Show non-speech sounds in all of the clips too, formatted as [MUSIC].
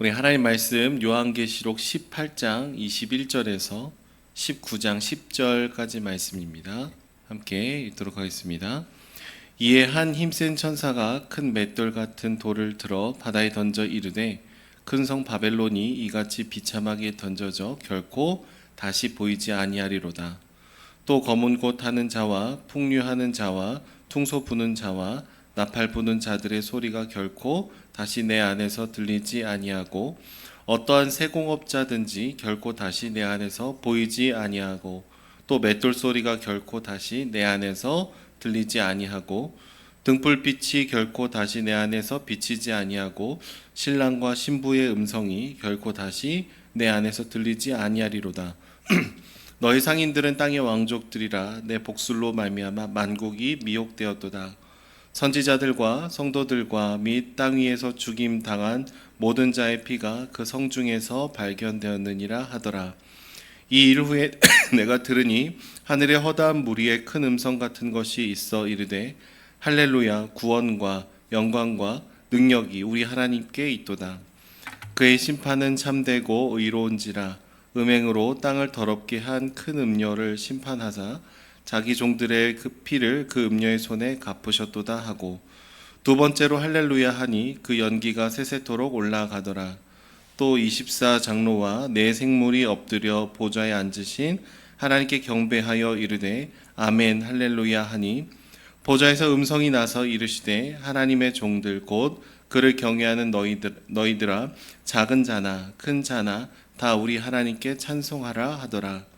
우리 하나님 말씀 요한계시록 18장 21절에서 19장 10절까지 말씀입니다. 함께 읽도록 하겠습니다. 이에 한 힘센 천사가 큰 맷돌 같은 돌을 들어 바다에 던져 이르되 큰 성 바벨론이 이같이 비참하게 던져져 결코 다시 보이지 아니하리로다. 또 검은 곳 하는 자와 풍류하는 자와 퉁소 부는 자와 나팔 부는 자들의 소리가 결코 다시 내 안에서 들리지 아니하고 어떠한 세공업자든지 결코 다시 내 안에서 보이지 아니하고 또 맷돌 소리가 결코 다시 내 안에서 들리지 아니하고 등불빛이 결코 다시 내 안에서 비치지 아니하고 신랑과 신부의 음성이 결코 다시 내 안에서 들리지 아니하리로다. [CLEARS THROAT] 너희 상인들은 땅의 왕족들이라 내 복술로 말미암아 만국이 미혹되었도다. 선지자들과 성도들과 및 땅 위에서 죽임 당한 모든 자의 피가 그 성 중에서 발견되었느니라 하더라. 이 일 후에 [COUGHS] 내가 들으니 하늘에 허다한 무리의 큰 음성 같은 것이 있어 이르되 할렐루야 구원과 영광과 능력이 우리 하나님께 있도다. 그의 심판은 참되고 의로운지라 음행으로 땅을 더럽게 한 큰 음녀를 심판하사 자기 종들의 그 피를 그 음녀의 손에 갚으셨도다 하고 두 번째로 할렐루야 하니 그 연기가 세세토록 올라가더라. 또 24 장로와 네 생물이 엎드려 보좌에 앉으신 하나님께 경배하여 이르되 아멘 할렐루야 하니 보좌에서 음성이 나서 이르시되 하나님의 종들 곧 그를 경외하는 너희들 너희들아 작은 자나 큰 자나 다 우리 하나님께 찬송하라 하더라.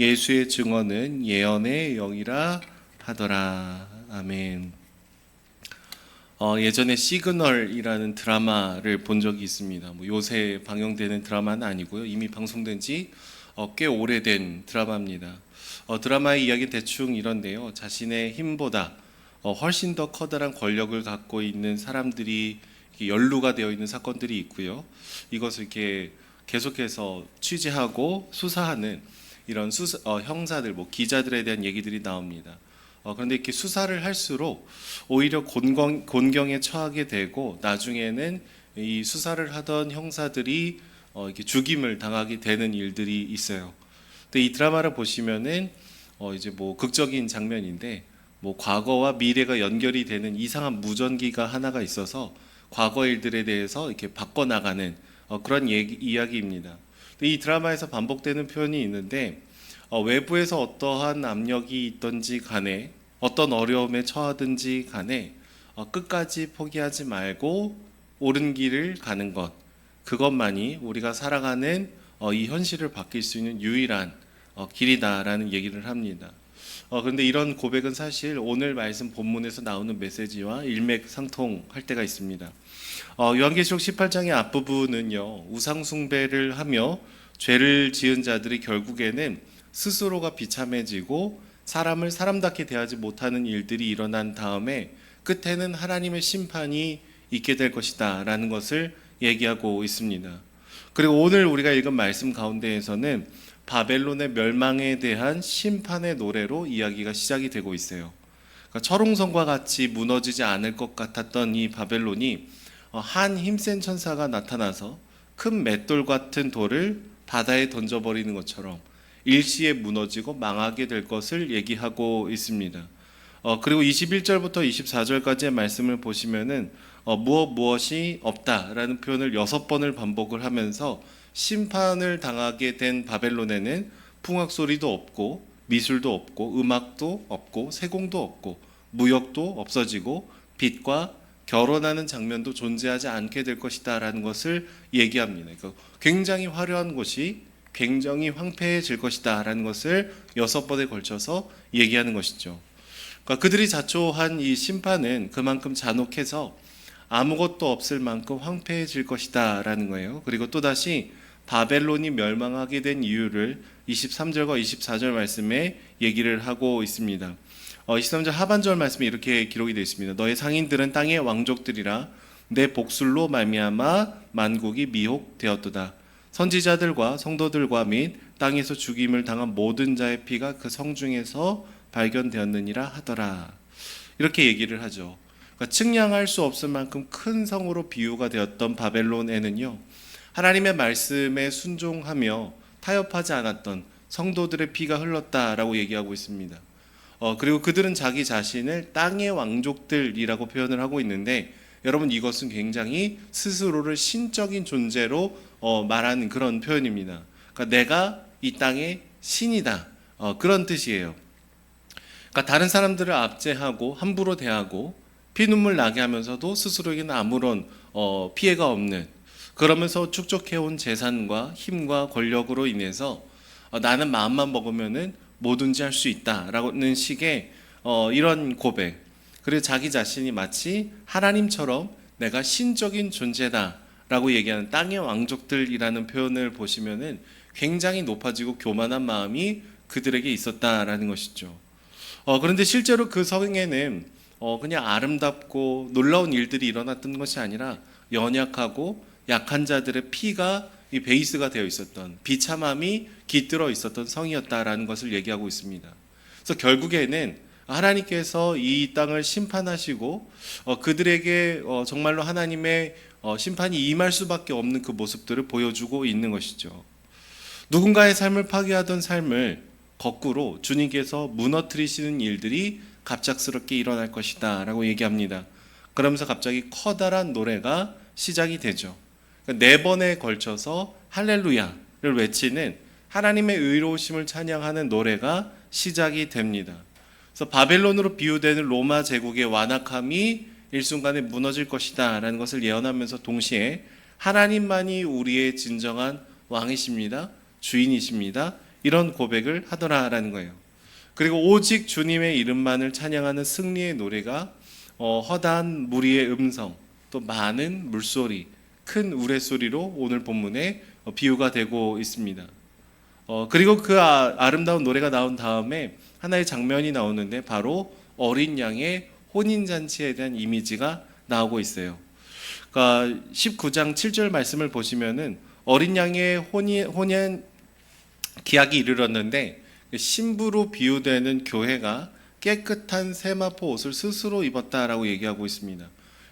예수의 증언은 예언의 영이라 하더라. 아멘. 어, 예전에 시그널이라는 드라마를 본 적이 있습니다. 뭐 요새 방영되는 드라마는 아니고요. 이미 방송된 지 어, 꽤 오래된 드라마입니다. 어, 드라마의 이야기 대충 이런데요. 자신의 힘보다 어, 훨씬 더 커다란 권력을 갖고 있는 사람들이 연루가 되어 있는 사건들이 있고요. 이것을 이렇게 계속해서 취재하고 수사하는 이런 수사, 어, 형사들, 뭐 기자들에 대한 얘기들이 나옵니다. 어, 그런데 이렇게 수사를 할수록 오히려 곤경, 곤경에 처하게 되고 나중에는 이 수사를 하던 형사들이 어, 이렇게 죽임을 당하게 되는 일들이 있어요. 근데 이 드라마를 보시면은 어, 이제 뭐 극적인 장면인데 뭐 과거와 미래가 연결이 되는 이상한 무전기가 하나가 있어서 과거 일들에 대해서 이렇게 바꿔 나가는 어, 그런 얘기, 이야기입니다. 이 드라마에서 반복되는 표현이 있는데 어, 외부에서 어떠한 압력이 있던지 간에 어떤 어려움에 처하든지 간에 어, 끝까지 포기하지 말고 옳은 길을 가는 것 그것만이 우리가 살아가는 어, 이 현실을 바뀔 수 있는 유일한 어, 길이다라는 얘기를 합니다. 어, 그런데 이런 고백은 사실 오늘 말씀 본문에서 나오는 메시지와 일맥상통할 때가 있습니다. 어, 요한계시록 18장의 앞부분은요 우상 숭배를 하며 죄를 지은 자들이 결국에는 스스로가 비참해지고 사람을 사람답게 대하지 못하는 일들이 일어난 다음에 끝에는 하나님의 심판이 있게 될 것이다 라는 것을 얘기하고 있습니다. 그리고 오늘 우리가 읽은 말씀 가운데에서는 바벨론의 멸망에 대한 심판의 노래로 이야기가 시작이 되고 있어요. 그러니까 철옹성과 같이 무너지지 않을 것 같았던 이 바벨론이 어, 한 힘센 천사가 나타나서 큰 맷돌 같은 돌을 바다에 던져버리는 것처럼 일시에 무너지고 망하게 될 것을 얘기하고 있습니다. 어, 그리고 21절부터 24절까지의 말씀을 보시면은 어, 무엇 무엇이 없다라는 표현을 여섯 번을 반복을 하면서 심판을 당하게 된 바벨론에는 풍악 소리도 없고 미술도 없고 음악도 없고 세공도 없고 무역도 없어지고 빛과 결혼하는 장면도 존재하지 않게 될 것이다라는 것을 얘기합니다. 그러니까 굉장히 화려한 곳이 굉장히 황폐해질 것이다라는 것을 여섯 번에 걸쳐서 얘기하는 것이죠. 그러니까 그들이 자초한 이 심판은 그만큼 잔혹해서 아무것도 없을 만큼 황폐해질 것이다라는 거예요. 그리고 또 다시 바벨론이 멸망하게 된 이유를 23절과 24절 말씀에 얘기를 하고 있습니다. 어, 23절 하반절 말씀에 이렇게 기록이 되어 있습니다. 너의 상인들은 땅의 왕족들이라 내 복술로 말미암아 만국이 미혹되었도다. 선지자들과 성도들과 및 땅에서 죽임을 당한 모든 자의 피가 그 성 중에서 발견되었느니라 하더라. 이렇게 얘기를 하죠. 그러니까 측량할 수 없을 만큼 큰 성으로 비유가 되었던 바벨론에는요. 하나님의 말씀에 순종하며 타협하지 않았던 성도들의 피가 흘렀다라고 얘기하고 있습니다. 어, 그리고 그들은 자기 자신을 땅의 왕족들이라고 표현을 하고 있는데 여러분 이것은 굉장히 스스로를 신적인 존재로 어, 말하는 그런 표현입니다. 그러니까 내가 이 땅의 신이다 어, 그런 뜻이에요. 그러니까 다른 사람들을 압제하고 함부로 대하고 피눈물 나게 하면서도 스스로에게는 아무런 어, 피해가 없는 그러면서 축적해온 재산과 힘과 권력으로 인해서 어, 나는 마음만 먹으면은 뭐든지 할 수 있다라는 식의 어, 이런 고백 그리고 자기 자신이 마치 하나님처럼 내가 신적인 존재다라고 얘기하는 땅의 왕족들이라는 표현을 보시면은 굉장히 높아지고 교만한 마음이 그들에게 있었다라는 것이죠. 어, 그런데 실제로 그 성에는 어, 그냥 아름답고 놀라운 일들이 일어났던 것이 아니라 연약하고 약한 자들의 피가 이 베이스가 되어 있었던 비참함이 깃들어 있었던 성이었다라는 것을 얘기하고 있습니다. 그래서 결국에는 하나님께서 이 땅을 심판하시고 어, 그들에게 어, 정말로 하나님의 어, 심판이 임할 수밖에 없는 그 모습들을 보여주고 있는 것이죠. 누군가의 삶을 파괴하던 삶을 거꾸로 주님께서 무너뜨리시는 일들이 갑작스럽게 일어날 것이다 라고 얘기합니다. 그러면서 갑자기 커다란 노래가 시작이 되죠. 그러니까 네 번에 걸쳐서 할렐루야를 외치는 하나님의 의로우심을 찬양하는 노래가 시작이 됩니다. 그래서 바벨론으로 비유되는 로마 제국의 완악함이 일순간에 무너질 것이다 라는 것을 예언하면서 동시에 하나님만이 우리의 진정한 왕이십니다. 주인이십니다. 이런 고백을 하더라라는 거예요. 그리고 오직 주님의 이름만을 찬양하는 승리의 노래가 어, 허다한 무리의 음성, 또 많은 물소리, 큰 우레소리로 오늘 본문에 어, 비유가 되고 있습니다. 어, 그리고 그 아, 아름다운 노래가 나온 다음에 하나의 장면이 나오는데 바로 어린 양의 혼인 잔치에 대한 이미지가 나오고 있어요. 그러니까 19장 7절 말씀을 보시면은 어린 양의 혼인 혼인 기약이 이르렀는데 신부로 비유되는 교회가 깨끗한 세마포 옷을 스스로 입었다라고 얘기하고 있습니다.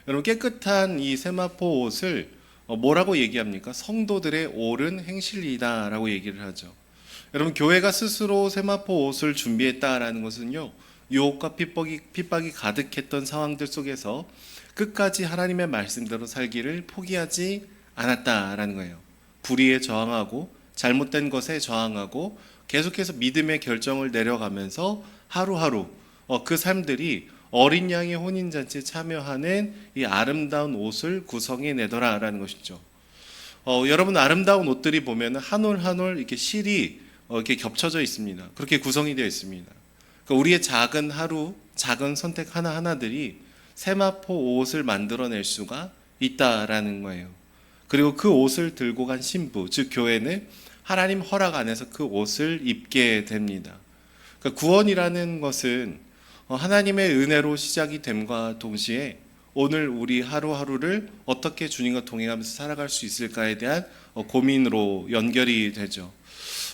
여러분 깨끗한 이 세마포 옷을 어, 뭐라고 얘기합니까? 성도들의 옳은 행실이다라고 얘기를 하죠. 여러분 교회가 스스로 세마포 옷을 준비했다라는 것은요 유혹과 핍박이, 핍박이 가득했던 상황들 속에서 끝까지 하나님의 말씀대로 살기를 포기하지 않았다라는 거예요. 불의에 저항하고 잘못된 것에 저항하고 계속해서 믿음의 결정을 내려가면서 하루하루 어, 그 삶들이 어린 양의 혼인 잔치에 참여하는 이 아름다운 옷을 구성해 내더라라는 것이죠. 어, 여러분 아름다운 옷들이 보면 한 올 한 올 이렇게 실이 어, 이렇게 겹쳐져 있습니다. 그렇게 구성이 되어 있습니다. 그러니까 우리의 작은 하루, 작은 선택 하나 하나들이 세마포 옷을 만들어낼 수가 있다라는 거예요. 그리고 그 옷을 들고 간 신부, 즉 교회는 하나님 허락 안에서 그 옷을 입게 됩니다. 그러니까 구원이라는 것은 어, 하나님의 은혜로 시작이 됨과 동시에 오늘 우리 하루하루를 어떻게 주님과 동행하면서 살아갈 수 있을까에 대한 어, 고민으로 연결이 되죠.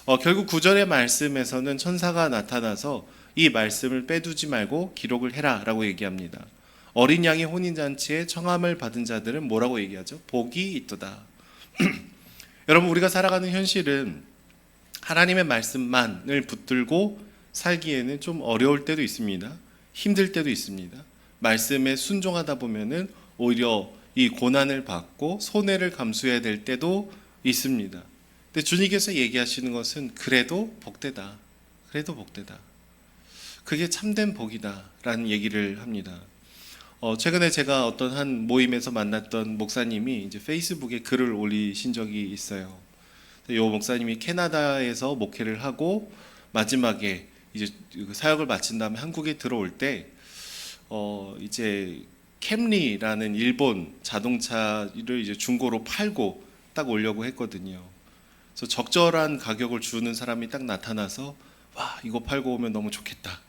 어, 결국 구절의 말씀에서는 천사가 나타나서 이 말씀을 빼두지 말고 기록을 해라라고 얘기합니다. 어린 양의 혼인 잔치에 청함을 받은 자들은 뭐라고 얘기하죠? 복이 있도다. [CLEARS THROAT] 여러분 우리가 살아가는 현실은 하나님의 말씀만을 붙들고 살기에는 좀 어려울 때도 있습니다. 힘들 때도 있습니다. 말씀에 순종하다 보면은 오히려 이 고난을 받고 손해를 감수해야 될 때도 있습니다. 근데 주님께서 얘기하시는 것은 그래도 복되다. 그래도 복되다. 그게 참된 복이다라는 얘기를 합니다. 어, 최근에 제가 어떤 한 모임에서 만났던 목사님이 이제 페이스북에 글을 올리신 적이 있어요. 이 목사님이 캐나다에서 목회를 하고 마지막에 이제 그 사역을 마친 다음에 한국에 들어올 때 어, 이제 캠리라는 일본 자동차를 이제 중고로 팔고 딱 오려고 했거든요. 그래서 적절한 가격을 주는 사람이 딱 나타나서 와 이거 팔고 오면 너무 좋겠다.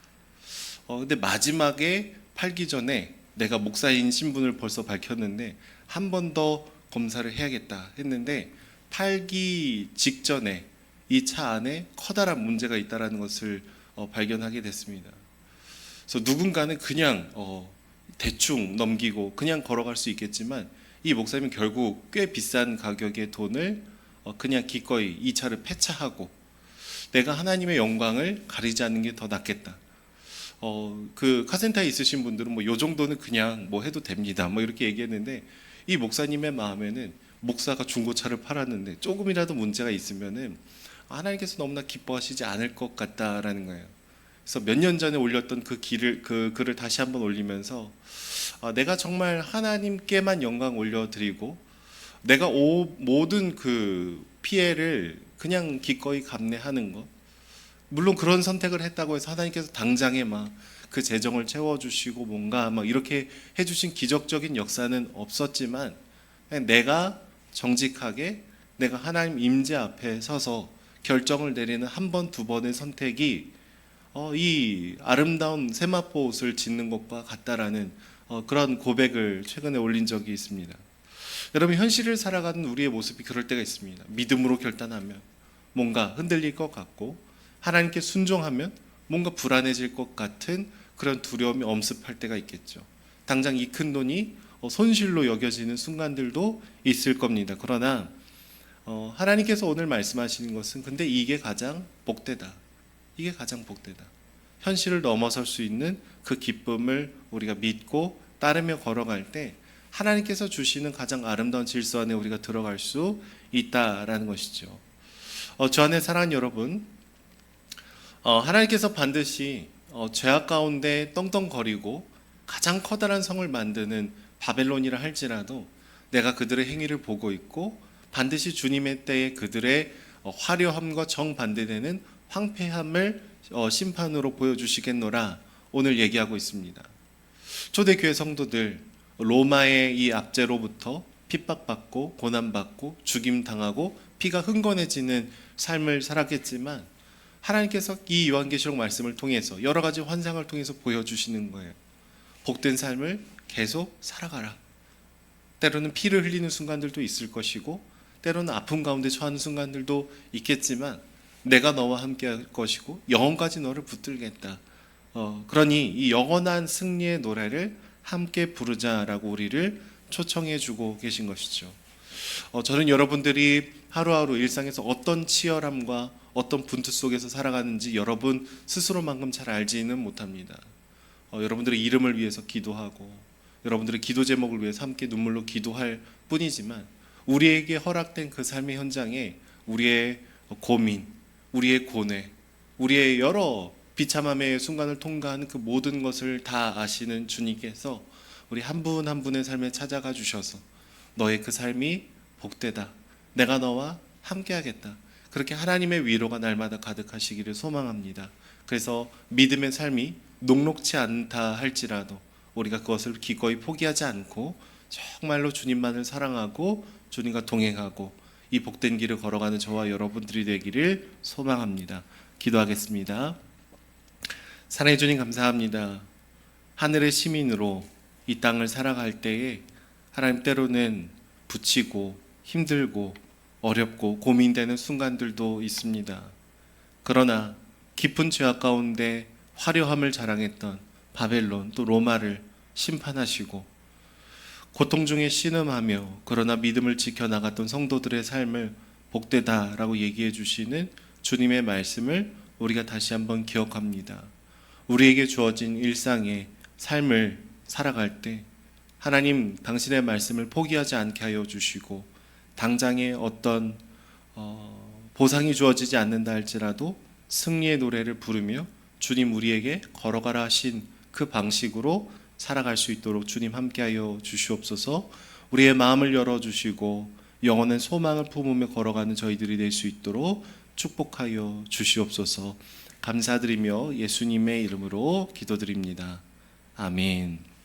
어 근데 마지막에 팔기 전에 내가 목사인 신분을 벌써 밝혔는데 한 번 더 검사를 해야겠다 했는데 팔기 직전에 이 차 안에 커다란 문제가 있다라는 것을 어, 발견하게 됐습니다. 그래서 누군가는 그냥 어, 대충 넘기고 그냥 걸어갈 수 있겠지만 이 목사님은 결국 꽤 비싼 가격의 돈을 어, 그냥 기꺼이 이 차를 폐차하고 내가 하나님의 영광을 가리지 않는 게 더 낫겠다. 어, 그 카센터에 있으신 분들은 뭐 요 정도는 그냥 뭐 해도 됩니다. 뭐 이렇게 얘기했는데 이 목사님의 마음에는 목사가 중고차를 팔았는데 조금이라도 문제가 있으면은 하나님께서 너무나 기뻐하시지 않을 것 같다라는 거예요. 그래서 몇 년 전에 올렸던 그 길을 그 글을 다시 한번 올리면서 아, 내가 정말 하나님께만 영광 올려드리고 내가 오, 모든 그 피해를 그냥 기꺼이 감내하는 것. 물론 그런 선택을 했다고 해서 하나님께서 당장에 막 그 재정을 채워주시고 뭔가 막 이렇게 해주신 기적적인 역사는 없었지만 내가 정직하게 내가 하나님 임재 앞에 서서 결정을 내리는 한 번 두 번의 선택이 어, 이 아름다운 세마포 옷을 짓는 것과 같다라는 어, 그런 고백을 최근에 올린 적이 있습니다. 여러분 현실을 살아가는 우리의 모습이 그럴 때가 있습니다. 믿음으로 결단하면 뭔가 흔들릴 것 같고 하나님께 순종하면 뭔가 불안해질 것 같은 그런 두려움이 엄습할 때가 있겠죠. 당장 이 큰 돈이 어, 손실로 여겨지는 순간들도 있을 겁니다. 그러나 어, 하나님께서 오늘 말씀하시는 것은 근데 이게 가장 복되다. 이게 가장 복되다. 현실을 넘어설 수 있는 그 기쁨을 우리가 믿고 따르며 걸어갈 때 하나님께서 주시는 가장 아름다운 질서 안에 우리가 들어갈 수 있다라는 것이죠. 어, 저 안에 사랑하는 여러분, 어, 하나님께서 반드시 어, 죄악 가운데 떵떵거리고 가장 커다란 성을 만드는 바벨론이라 할지라도 내가 그들의 행위를 보고 있고 반드시 주님의 때에 그들의 어, 화려함과 정반대되는 황폐함을 어, 심판으로 보여주시겠노라 오늘 얘기하고 있습니다. 초대교회 성도들 로마의 이 압제로부터 핍박받고 고난받고 죽임 당하고 피가 흥건해지는 삶을 살았겠지만 하나님께서 이 요한계시록 말씀을 통해서 여러 가지 환상을 통해서 보여주시는 거예요. 복된 삶을 계속 살아가라. 때로는 피를 흘리는 순간들도 있을 것이고 때로는 아픔 가운데 처하는 순간들도 있겠지만 내가 너와 함께 할 것이고 영원까지 너를 붙들겠다. 어, 그러니 이 영원한 승리의 노래를 함께 부르자라고 우리를 초청해 주고 계신 것이죠. 어, 저는 여러분들이 하루하루 일상에서 어떤 치열함과 어떤 분투 속에서 살아가는지 여러분 스스로만큼 잘 알지는 못합니다. 어, 여러분들의 이름을 위해서 기도하고 여러분들의 기도 제목을 위해서 함께 눈물로 기도할 뿐이지만 우리에게 허락된 그 삶의 현장에 우리의 고민, 우리의 고뇌, 우리의 여러 비참함의 순간을 통과하는 그 모든 것을 다 아시는 주님께서 우리 한 분 한 분의 삶에 찾아가 주셔서 너의 그 삶이 복되다. 내가 너와 함께하겠다. 그렇게 하나님의 위로가 날마다 가득하시기를 소망합니다. 그래서 믿음의 삶이 녹록치 않다 할지라도 우리가 그것을 기꺼이 포기하지 않고 정말로 주님만을 사랑하고 주님과 동행하고 이 복된 길을 걸어가는 저와 여러분들이 되기를 소망합니다. 기도하겠습니다. 사랑해 주님 감사합니다. 하늘의 시민으로 이 땅을 살아갈 때에 하나님 때로는 부치고 힘들고 어렵고 고민되는 순간들도 있습니다. 그러나 깊은 죄악 가운데 화려함을 자랑했던 바벨론 또 로마를 심판하시고 고통 중에 신음하며 그러나 믿음을 지켜 나갔던 성도들의 삶을 복되다라고 얘기해 주시는 주님의 말씀을 우리가 다시 한번 기억합니다. 우리에게 주어진 일상의 삶을 살아갈 때 하나님 당신의 말씀을 포기하지 않게 하여 주시고 당장의 어떤 어, 보상이 주어지지 않는다 할지라도 승리의 노래를 부르며 주님 우리에게 걸어가라 하신 그 방식으로 살아갈 수 있도록 주님 함께하여 주시옵소서. 우리의 마음을 열어 주시고 영원한 소망을 품으며 걸어가는 저희들이 될 수 있도록 축복하여 주시옵소서. 감사드리며 예수님의 이름으로 기도드립니다. 아멘.